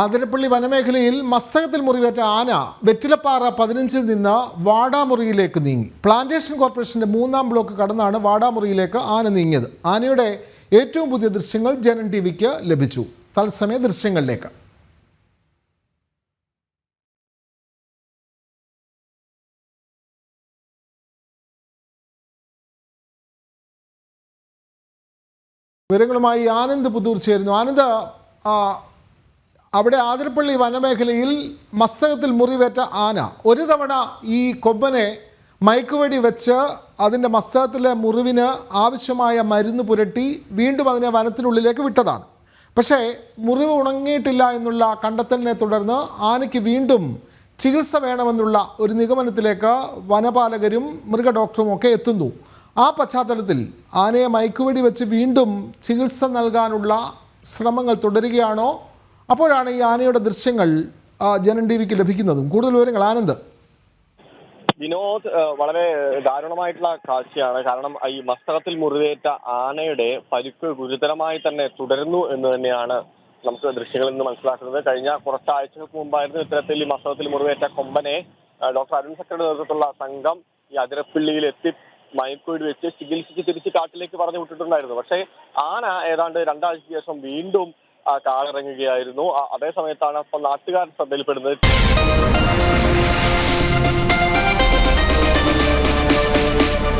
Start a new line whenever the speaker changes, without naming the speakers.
ആതിരപ്പള്ളി വനമേഖലയിൽ മസ്തകത്തിൽ മുറിവേറ്റ ആന വെറ്റിലപ്പാറ പതിനഞ്ചിൽ നിന്ന് വാടാമുറിയിലേക്ക് നീങ്ങി. പ്ലാന്റേഷൻ കോർപ്പറേഷന്റെ മൂന്നാം ബ്ലോക്ക് കടന്നാണ് വാടാമുറിയിലേക്ക് ആന നീങ്ങിയത്. ആനയുടെ ഏറ്റവും പുതിയ ദൃശ്യങ്ങൾ ജനൻ ടി വിക്ക് ലഭിച്ചു. തത്സമയ ദൃശ്യങ്ങളിലേക്ക്. വിവരങ്ങളുമായി ആനന്ദ് പുതൂർ ചേരുന്നു. ആനന്ദ് അവിടെ ആതിരപ്പള്ളി വനമേഖലയിൽ മസ്തകത്തിൽ മുറിവേറ്റ ആന. ഒരു തവണ ഈ കൊമ്പനെ മയക്കുവെടി വെച്ച് അതിന്റെ മസ്തകത്തിലെ മുറിവിന് ആവശ്യമായ മരുന്ന് പുരട്ടി വീണ്ടും അതിനെ വനത്തിനുള്ളിലേക്ക് വിട്ടതാണ്. പക്ഷേ മുറിവ് ഉണങ്ങിയിട്ടില്ല എന്നുള്ള കണ്ടെത്തലിനെ തുടർന്ന് ആനയ്ക്ക് വീണ്ടും ചികിത്സ വേണമെന്നുള്ള ഒരു നിഗമനത്തിലേക്ക് വനപാലകരും മൃഗഡോക്ടറും ഒക്കെ എത്തുന്നു. ആ പശ്ചാത്തലത്തിൽ ആനയെ മയക്കുവെടി വെച്ച് വീണ്ടും ചികിത്സ നൽകാനുള്ള ശ്രമങ്ങൾ തുടരുകയാണോ അപ്പോഴാണ് ഈ ആനയുടെ ദൃശ്യങ്ങൾ ജനൻ ടി വിക്ക് ലഭിക്കുന്നതും. കൂടുതൽ വിവരങ്ങൾ ആനന്ദ്.
വിനോദ് വളരെ ദാരുണമായിട്ടുള്ള കാഴ്ചയാണ്. കാരണം ഈ മസ്തകത്തിൽ മുറിവേറ്റ ആനയുടെ പരിക്ക് ഗുരുതരമായി തന്നെ തുടരുന്നു എന്ന് തന്നെയാണ് നമുക്ക് ദൃശ്യങ്ങളിൽ നിന്ന് മനസ്സിലാക്കുന്നത്. കഴിഞ്ഞ കുറച്ച് ആഴ്ചകൾക്ക് മുമ്പായിരുന്നു ഇത്തരത്തിൽ ഈ മസ്തകത്തിൽ മുറിവേറ്റ കൊമ്പനെ ഡോക്ടർ അരുൺ സക്കറുടെ നേതൃത്വത്തിലുള്ള സംഘം ഈ അതിരപ്പിള്ളിയിൽ എത്തി മയക്കുവെടി വെച്ച് ചികിത്സിച്ച് തിരിച്ച് കാട്ടിലേക്ക് പറഞ്ഞു വിട്ടിട്ടുണ്ടായിരുന്നു. പക്ഷേ ആന ഏതാണ്ട് രണ്ടാഴ്ചയ്ക്ക് ശേഷം വീണ്ടും ആ, അതേ സമയത്താണ് അപ്പോൾ നാട്ടുകാർ ശ്രദ്ധയിൽപ്പെടുന്നത്.